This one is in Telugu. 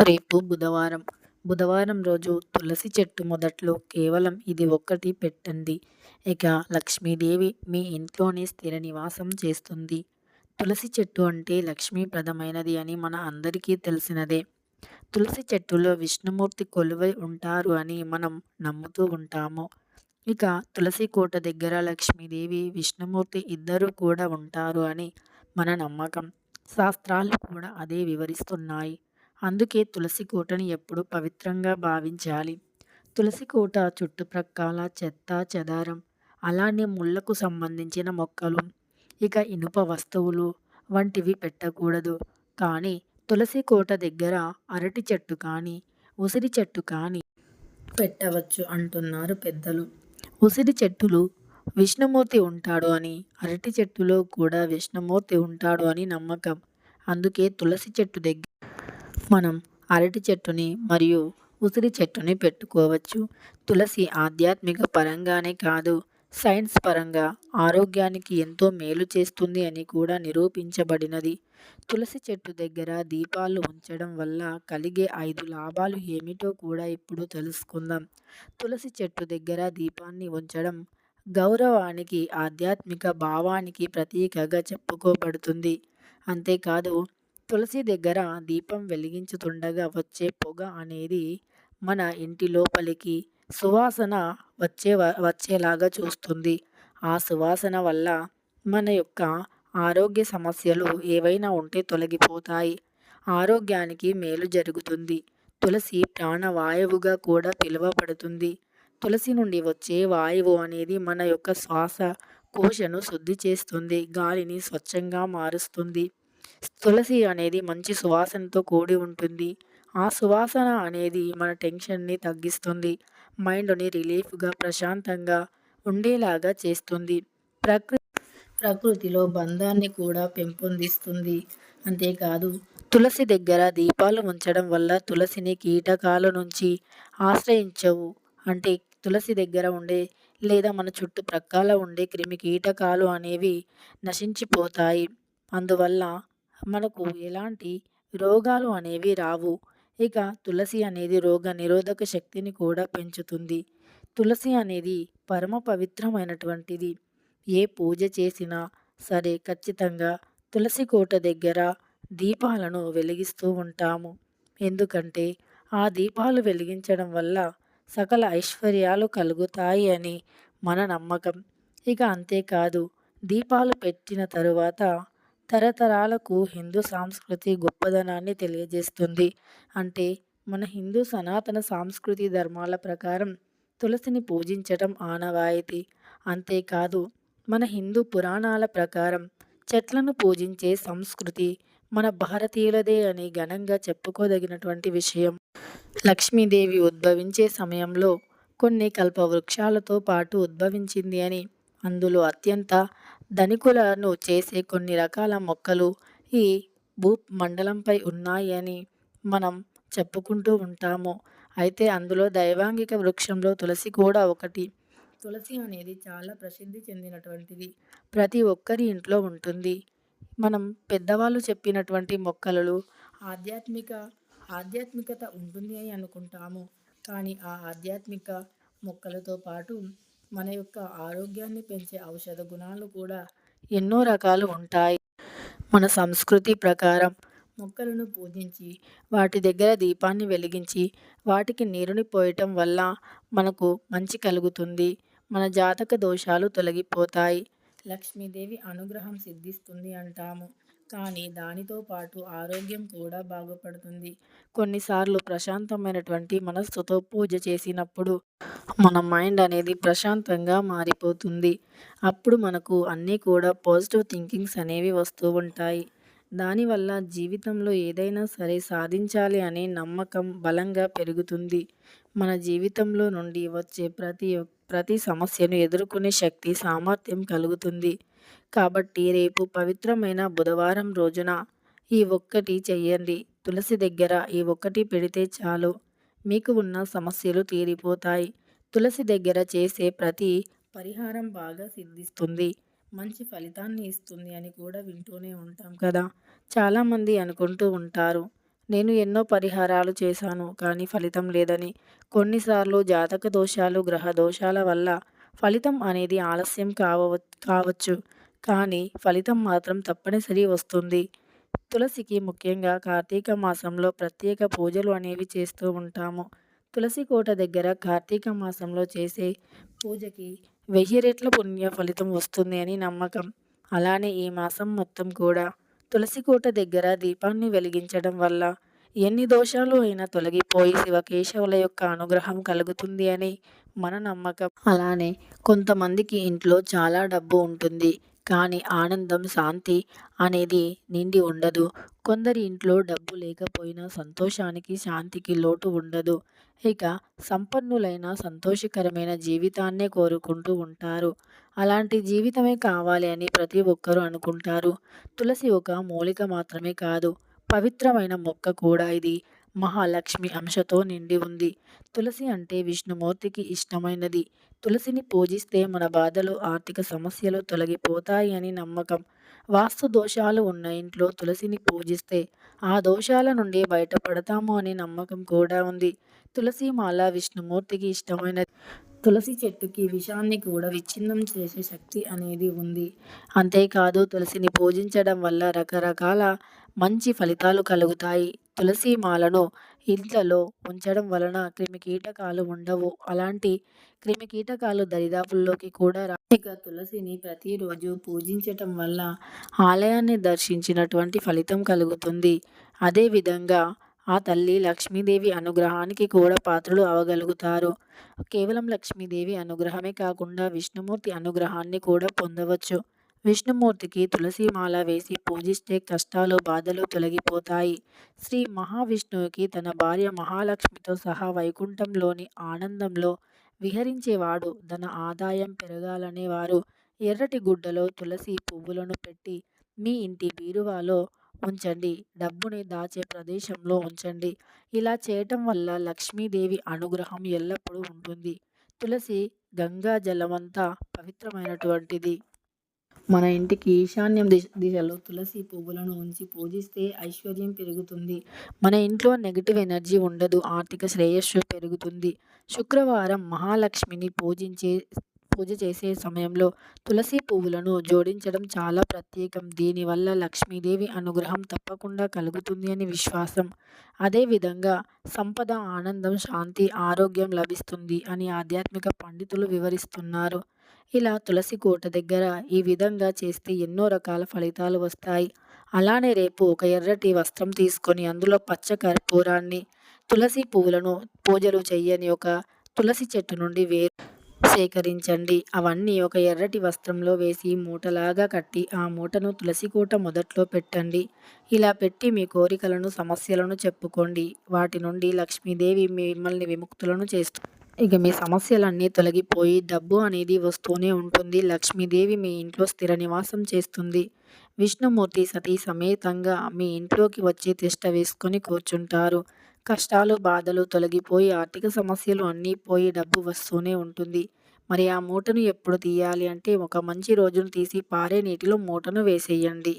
రేపు బుధవారం. బుధవారం రోజు తులసి చెట్టు మొదట్లో కేవలం ఇది ఒక్కటి పెట్టండి. ఇక లక్ష్మీదేవి మీ ఇంట్లోనే స్థిర నివాసం చేస్తుంది. తులసి చెట్టు అంటే లక్ష్మీప్రదమైనది అని మన అందరికీ తెలిసినదే. తులసి చెట్టులో విష్ణుమూర్తి కొలువై ఉంటారు అని మనం నమ్ముతూ ఉంటాము. ఇక తులసి కోట దగ్గర లక్ష్మీదేవి విష్ణుమూర్తి ఇద్దరూ కూడా ఉంటారు అని మన నమ్మకం. శాస్త్రాలు కూడా అదే వివరిస్తున్నాయి. అందుకే తులసి కోటని ఎప్పుడూ పవిత్రంగా భావించాలి. తులసి కోట చుట్టుప్రక్కల చెత్త చెదారం అలానే ముళ్ళకు సంబంధించిన మొక్కలు ఇక ఇనుప వస్తువులు వంటివి పెట్టకూడదు. కానీ తులసి కోట దగ్గర అరటి చెట్టు కానీ ఉసిరి చెట్టు కానీ పెట్టవచ్చు అంటున్నారు పెద్దలు. ఉసిరి చెట్టులు విష్ణుమూర్తి ఉంటాడు అని అరటి చెట్టులో కూడా విష్ణుమూర్తి ఉంటాడు అని నమ్మకం. అందుకే తులసి చెట్టు దగ్గర మనం అరటి చెట్టుని మరియు ఉసిరి చెట్టుని పెట్టుకోవచ్చు. తులసి ఆధ్యాత్మిక పరంగానే కాదు సైన్స్ పరంగా ఆరోగ్యానికి ఎంతో మేలు చేస్తుంది అని కూడా నిరూపించబడినది. తులసి చెట్టు దగ్గర దీపాలు ఉంచడం వల్ల కలిగే ఐదు లాభాలు ఏమిటో కూడా ఇప్పుడు తెలుసుకుందాం. తులసి చెట్టు దగ్గర దీపాన్ని ఉంచడం గౌరవానికి ఆధ్యాత్మిక భావానికి ప్రతీకగా చెప్పుకోబడుతుంది. అంతేకాదు తులసి దగ్గర దీపం వెలిగించుతుండగా వచ్చే పొగ అనేది మన ఇంటి లోపలికి సువాసన వచ్చే వచ్చేలాగా చూస్తుంది. ఆ సువాసన వల్ల మన యొక్క ఆరోగ్య సమస్యలు ఏవైనా ఉంటే తొలగిపోతాయి. ఆరోగ్యానికి మేలు జరుగుతుంది. తులసి ప్రాణవాయువుగా కూడా పిలువబడుతుంది. తులసి నుండి వచ్చే వాయువు అనేది మన యొక్క శ్వాస కోశను శుద్ధి చేస్తుంది. గాలిని స్వచ్ఛంగా మారుస్తుంది. తులసి అనేది మంచి సువాసనతో కూడి ఉంటుంది. ఆ సువాసన అనేది మన టెన్షన్ని తగ్గిస్తుంది. మైండ్ని రిలీఫ్గా ప్రశాంతంగా ఉండేలాగా చేస్తుంది. ప్రకృతి ప్రకృతిలో బంధాన్ని కూడా పెంపొందిస్తుంది. అంతేకాదు తులసి దగ్గర దీపాలు ఉంచడం వల్ల తులసిని కీటకాల నుంచి ఆశ్రయించవు. అంటే తులసి దగ్గర ఉండే లేదా మన చుట్టుప్రక్కల ఉండే క్రిమి కీటకాలు అనేవి నశించిపోతాయి. అందువల్ల మనకు ఎలాంటి రోగాలు అనేవి రావు. ఇక తులసి అనేది రోగ నిరోధక శక్తిని కూడా పెంచుతుంది. తులసి అనేది పరమ పవిత్రమైనటువంటిది. ఏ పూజ చేసినా సరే ఖచ్చితంగా తులసి కోట దగ్గర దీపాలను వెలిగిస్తూ ఉంటాము. ఎందుకంటే ఆ దీపాలు వెలిగించడం వల్ల సకల ఐశ్వర్యాలు కలుగుతాయి అని మన నమ్మకం. ఇక అంతేకాదు దీపాలు పెట్టిన తరువాత తరతరాలకు హిందూ సాంస్కృతి గొప్పదనాన్ని తెలియజేస్తుంది. అంటే మన హిందూ సనాతన సాంస్కృతి ధర్మాల ప్రకారం తులసిని పూజించటం ఆనవాయితీ. అంతేకాదు మన హిందూ పురాణాల ప్రకారం చెట్లను పూజించే సంస్కృతి మన భారతీయులదే అని ఘనంగా చెప్పుకోదగినటువంటి విషయం. లక్ష్మీదేవి ఉద్భవించే సమయంలో కొన్ని కల్పవృక్షాలతో పాటు ఉద్భవించింది అని అందులో అత్యంత ధనికులను చేసే కొన్ని రకాల మొక్కలు ఈ భూ మండలంపై ఉన్నాయని మనం చెప్పుకుంటూ ఉంటాము. అయితే అందులో దైవాంగిక వృక్షంలో తులసి కూడా ఒకటి. తులసి అనేది చాలా ప్రసిద్ధి చెందినటువంటిది. ప్రతి ఒక్కరి ఇంట్లో ఉంటుంది. మనం పెద్దవాళ్ళు చెప్పినటువంటి మొక్కలలో ఆధ్యాత్మిక ఆధ్యాత్మికత ఉంటుంది అని అనుకుంటాము. కానీ ఆ ఆధ్యాత్మిక మొక్కలతో పాటు మన యొక్క ఆరోగ్యాన్ని పెంచే ఔషధ గుణాలు కూడా ఎన్నో రకాలు ఉంటాయి. మన సంస్కృతి ప్రకారం మొక్కలను పూజించి వాటి దగ్గర దీపాన్ని వెలిగించి వాటికి నీరుని పోయటం వల్ల మనకు మంచి కలుగుతుంది. మన జాతక దోషాలు తొలగిపోతాయి. లక్ష్మీదేవి అనుగ్రహం సిద్ధిస్తుంది అంటాము. కానీ దానితో పాటు ఆరోగ్యం కూడా బాగుపడుతుంది. కొన్నిసార్లు ప్రశాంతమైనటువంటి మనస్సుతో పూజ చేసినప్పుడు మన మైండ్ అనేది ప్రశాంతంగా మారిపోతుంది. అప్పుడు మనకు అన్నీ కూడా పాజిటివ్ థింకింగ్స్ అనేవి వస్తూ ఉంటాయి. దానివల్ల జీవితంలో ఏదైనా సరే సాధించాలి అనే నమ్మకం బలంగా పెరుగుతుంది. మన జీవితంలో నుండి వచ్చే ప్రతి ఒక్క ప్రతి సమస్యను ఎదుర్కొనే శక్తి సామర్థ్యం కలుగుతుంది. కాబట్టి రేపు పవిత్రమైన బుధవారం రోజున ఈ ఒక్కటి చెయ్యండి. తులసి దగ్గర ఈ ఒక్కటి పెడితే చాలు. మీకు ఉన్న సమస్యలు తీరిపోతాయి. తులసి దగ్గర చేసే ప్రతి పరిహారం బాగా సిద్ధిస్తుంది. మంచి ఫలితాన్ని ఇస్తుంది అని కూడా వింటూనే ఉంటాం కదా. చాలామంది అనుకుంటూ ఉంటారు. నేను ఎన్నో పరిహారాలు చేశాను కానీ ఫలితం లేదని. కొన్నిసార్లు జాతక దోషాలు గ్రహ దోషాల వల్ల ఫలితం అనేది ఆలస్యం కావ కావచ్చు. కానీ ఫలితం మాత్రం తప్పనిసరి వస్తుంది. తులసికి ముఖ్యంగా కార్తీక మాసంలో ప్రత్యేక పూజలు అనేవి చేస్తూ ఉంటాము. తులసి కోట దగ్గర కార్తీక మాసంలో చేసే పూజకి వెయ్యి రెట్ల పుణ్య ఫలితం వస్తుంది అని నమ్మకం. అలానే ఈ మాసం మొత్తం కూడా తులసి కోట దగ్గర దీపాన్ని వెలిగించడం వల్ల ఎన్ని దోషాలు అయినా తొలగిపోయి శివకేశవుల యొక్క అనుగ్రహం కలుగుతుంది అని మన నమ్మకం. అలానే కొంతమందికి ఇంట్లో చాలా డబ్బు ఉంటుంది. కానీ ఆనందం శాంతి అనేది నిండి ఉండదు. కొందరి ఇంట్లో డబ్బు లేకపోయినా సంతోషానికి శాంతికి లోటు ఉండదు. ఇక సంపన్నులైన సంతోషకరమైన జీవితాన్నే కోరుకుంటూ ఉంటారు. అలాంటి జీవితమే కావాలి అని ప్రతి ఒక్కరూ అనుకుంటారు. తులసి ఒక మూలిక మాత్రమే కాదు పవిత్రమైన మొక్క కూడా ఇది. మహాలక్ష్మి అంశతో నిండి ఉంది. తులసి అంటే విష్ణుమూర్తికి ఇష్టమైనది. తులసిని పూజిస్తే మన బాధలు ఆర్థిక సమస్యలు తొలగిపోతాయి అని నమ్మకం. వాస్తు దోషాలు ఉన్న ఇంట్లో తులసిని పూజిస్తే ఆ దోషాల నుండి బయటపడతాము అనే నమ్మకం కూడా ఉంది. తులసి మాల విష్ణుమూర్తికి ఇష్టమైనది. తులసి చెట్టుకి విషాన్ని కూడా విచ్ఛిన్నం చేసే శక్తి అనేది ఉంది. అంతేకాదు తులసిని పూజించడం వల్ల రకరకాల మంచి ఫలితాలు కలుగుతాయి. తులసి మాలను ఇంట్లలో ఉంచడం వలన క్రిమికీటకాలు ఉండవు. అలాంటి క్రిమికీటకాలు దరిదాపుల్లోకి కూడా రాక తులసిని ప్రతిరోజు పూజించటం వల్ల ఆలయాన్ని దర్శించినటువంటి ఫలితం కలుగుతుంది. అదేవిధంగా ఆ తల్లి లక్ష్మీదేవి అనుగ్రహానికి కూడా పాత్రలు అవగలుగుతారు. కేవలం లక్ష్మీదేవి అనుగ్రహమే కాకుండా విష్ణుమూర్తి అనుగ్రహాన్ని కూడా పొందవచ్చు. విష్ణుమూర్తికి తులసిమాల వేసి పూజిస్తే కష్టాలు బాధలు తొలగిపోతాయి. శ్రీ మహావిష్ణువుకి తన భార్య మహాలక్ష్మితో సహా వైకుంఠంలోని ఆనందంలో విహరించేవాడు తన ఆదాయం పెరగాలనేవారు. ఎర్రటి గుడ్డలో తులసి పువ్వులను పెట్టి మీ ఇంటి బీరువాలో ఉంచండి. డబ్బుని దాచే ప్రదేశంలో ఉంచండి. ఇలా చేయటం వల్ల లక్ష్మీదేవి అనుగ్రహం ఎల్లప్పుడూ ఉంటుంది. తులసి గంగా జలమంతా పవిత్రమైనటువంటిది. మన ఇంటికి ఈశాన్యం దిశ దిశలో తులసి పువ్వులను ఉంచి పూజిస్తే ఐశ్వర్యం పెరుగుతుంది. మన ఇంట్లో నెగిటివ్ ఎనర్జీ ఉండదు. ఆర్థిక శ్రేయస్సు పెరుగుతుంది. శుక్రవారం మహాలక్ష్మిని పూజించే పూజ చేసే సమయంలో తులసి పువ్వులను జోడించడం చాలా ప్రత్యేకం. దీనివల్ల లక్ష్మీదేవి అనుగ్రహం తప్పకుండా కలుగుతుంది అని విశ్వాసం. అదేవిధంగా సంపద ఆనందం శాంతి ఆరోగ్యం లభిస్తుంది అని ఆధ్యాత్మిక పండితులు వివరిస్తున్నారు. ఇలా తులసి కోట దగ్గర ఈ విధంగా చేస్తే ఎన్నో రకాల ఫలితాలు వస్తాయి. అలానే రేపు ఒక ఎర్రటి వస్త్రం తీసుకొని అందులో పచ్చ కర్పూరాన్ని తులసి పువ్వులను పూజలు చెయ్యని ఒక తులసి చెట్టు నుండి వేరు సేకరించండి. అవన్నీ ఒక ఎర్రటి వస్త్రంలో వేసి మూటలాగా కట్టి ఆ మూటను తులసికోట మొదట్లో పెట్టండి. ఇలా పెట్టి మీ కోరికలను సమస్యలను చెప్పుకోండి. వాటి నుండి లక్ష్మీదేవి మిమ్మల్ని విముక్తులను చేస్తుంది ఇక మీ సమస్యలన్నీ తొలగిపోయి డబ్బు అనేది వస్తూనే ఉంటుంది. లక్ష్మీదేవి మీ ఇంట్లో స్థిర నివాసం చేస్తుంది. విష్ణుమూర్తి సతీ సమేతంగా మీ ఇంట్లోకి వచ్చి తిష్ట వేసుకొని కూర్చుంటారు. కష్టాలు బాధలు తొలగిపోయి ఆర్థిక సమస్యలు అన్నీ పోయి డబ్బు వస్తూనే ఉంటుంది. మరి ఆ మూటను ఎప్పుడు తీయాలి అంటే ఒక మంచి రోజును తీసి పారే నీటిలో మూటను వేసేయండి.